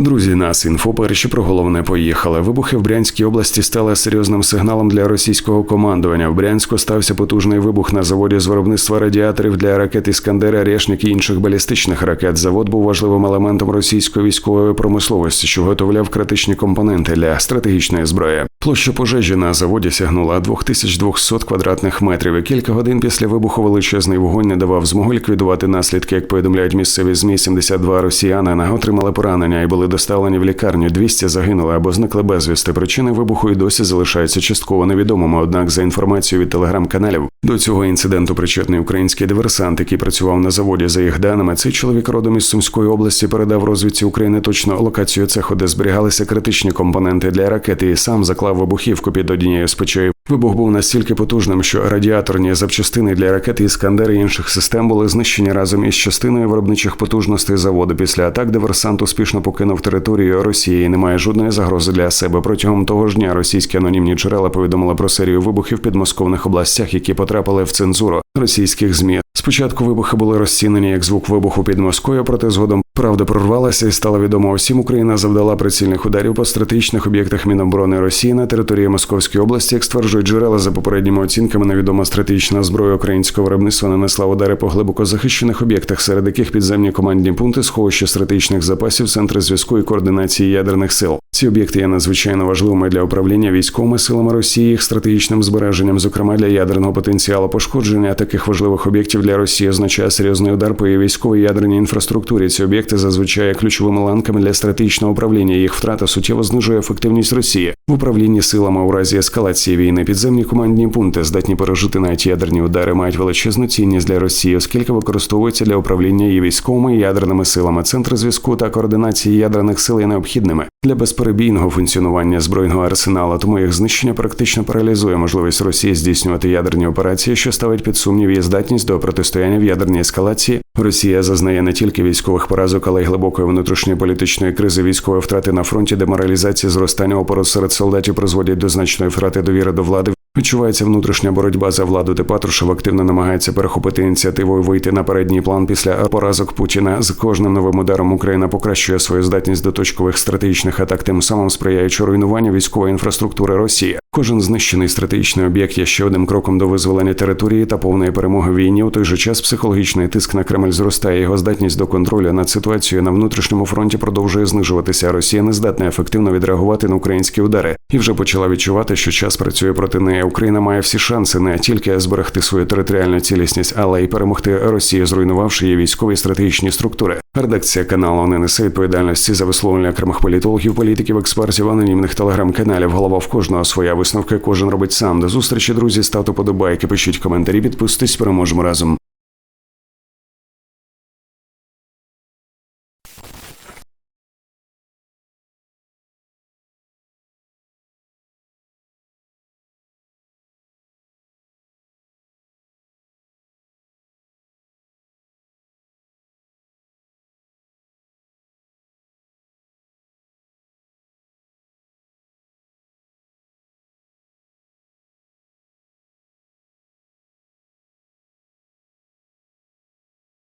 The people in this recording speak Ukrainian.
Друзі, нас інфо перші про головне поїхали. Вибухи в Брянській області стали серйозним сигналом для російського командування. В Брянську стався потужний вибух на заводі з виробництва радіаторів для ракет Іскандер, «Орешник» і інших балістичних ракет. Завод був важливим елементом російської військової промисловості, що виготовляв критичні компоненти для стратегічної зброї. Площа пожежі на заводі сягнула 2200 квадратних метрів. І кілька годин після вибуху величезний вогонь не давав змогу ліквідувати наслідки. Як повідомляють місцеві змі, 72 росіяни на отримали поранення і були доставлені в лікарню. 200 загинули або зникли безвісти. Причини вибуху і досі залишаються частково невідомими. Однак, за інформацією від телеграм-каналів, до цього інциденту причетний український диверсант, який працював на заводі. За їх даними, цей чоловік родом із Сумської області передав розвідці України точно локацію цеху, де зберігалися критичні компоненти для ракети, і сам заклав вибухівку під однією з печей. Вибух був настільки потужним, що радіаторні запчастини для ракети «Іскандер» і інших систем були знищені разом із частиною виробничих потужностей заводу. Після атак диверсант успішно покинув територію Росії. і Немає жодної загрози для себе. Протягом того ж дня російські анонімні джерела повідомили про серію вибухів в підмосковних областях, які потрапили в цензуру російських змі. Спочатку вибухи були розцінені як звук вибуху під Москвою, проте згодом правда прорвалася і стало відомо усім. Україна завдала прицільних ударів по стратегічних об'єктах Міноборони Росії на території Московської області, як стверджують джерела за попередніми оцінками. Невідома стратегічна зброя українського виробництва нанесла удари по глибоко захищених об'єктах, серед яких підземні командні пункти, сховища стратегічних запасів, центри зв'язку і координації ядерних сил. Ці об'єкти є надзвичайно важливими для управління військовими силами Росії, їх стратегічним збереженням, зокрема для ядерного потенціалу пошкодження таких важливих об'єктів для Росії означає серйозний удар по її військовій ядерній інфраструктурі. Ці об'єкти зазвичай є ключовими ланками для стратегічного управління. Їх втрата суттєво знижує ефективність Росії в управлінні силами у разі ескалації війни. Підземні командні пункти здатні пережити навіть ядерні удари, мають величезну цінність для Росії, оскільки використовуються для управління її військовими і ядерними силами. Центри зв'язку та координації ядерних сил є необхідними для безперебійного функціонування збройного арсеналу. Тому їх знищення практично паралізує можливість Росії здійснювати ядерні операції, що ставить під сумнів її здатність до протистояння в ядерній ескалації. Росія зазнає не тільки військових поразок, але й глибокої внутрішньої політичної кризи, військової втрати на фронті, деморалізації, зростання опору серед солдатів призводять до значної втрати довіри до влади. Відчувається внутрішня боротьба за владу. Де Патрушев активно намагається перехопити ініціативу і вийти на передній план після поразок Путіна. З кожним новим ударом Україна покращує свою здатність до точкових стратегічних атак, тим самим сприяючи руйнуванню військової інфраструктури Росії. Кожен знищений стратегічний об'єкт є ще одним кроком до визволення території та повної перемоги війні. У той же час психологічний тиск на Кремль зростає. Його здатність до контролю над ситуацією на внутрішньому фронті продовжує знижуватися. Росія не здатна ефективно відреагувати на українські удари і вже почала відчувати, що час працює проти неї. Україна має всі шанси не тільки зберегти свою територіальну цілісність, але й перемогти Росію, зруйнувавши її військові стратегічні структури. Редакція каналу не несе відповідальності за висловлення окремих політологів, політиків, експертів, анонімних телеграм-каналів. Голова в кожного своя висновка. Кожен робить сам. До зустрічі, друзі. Ставте подобайки, пишіть коментарі, підписуйтесь, переможемо разом.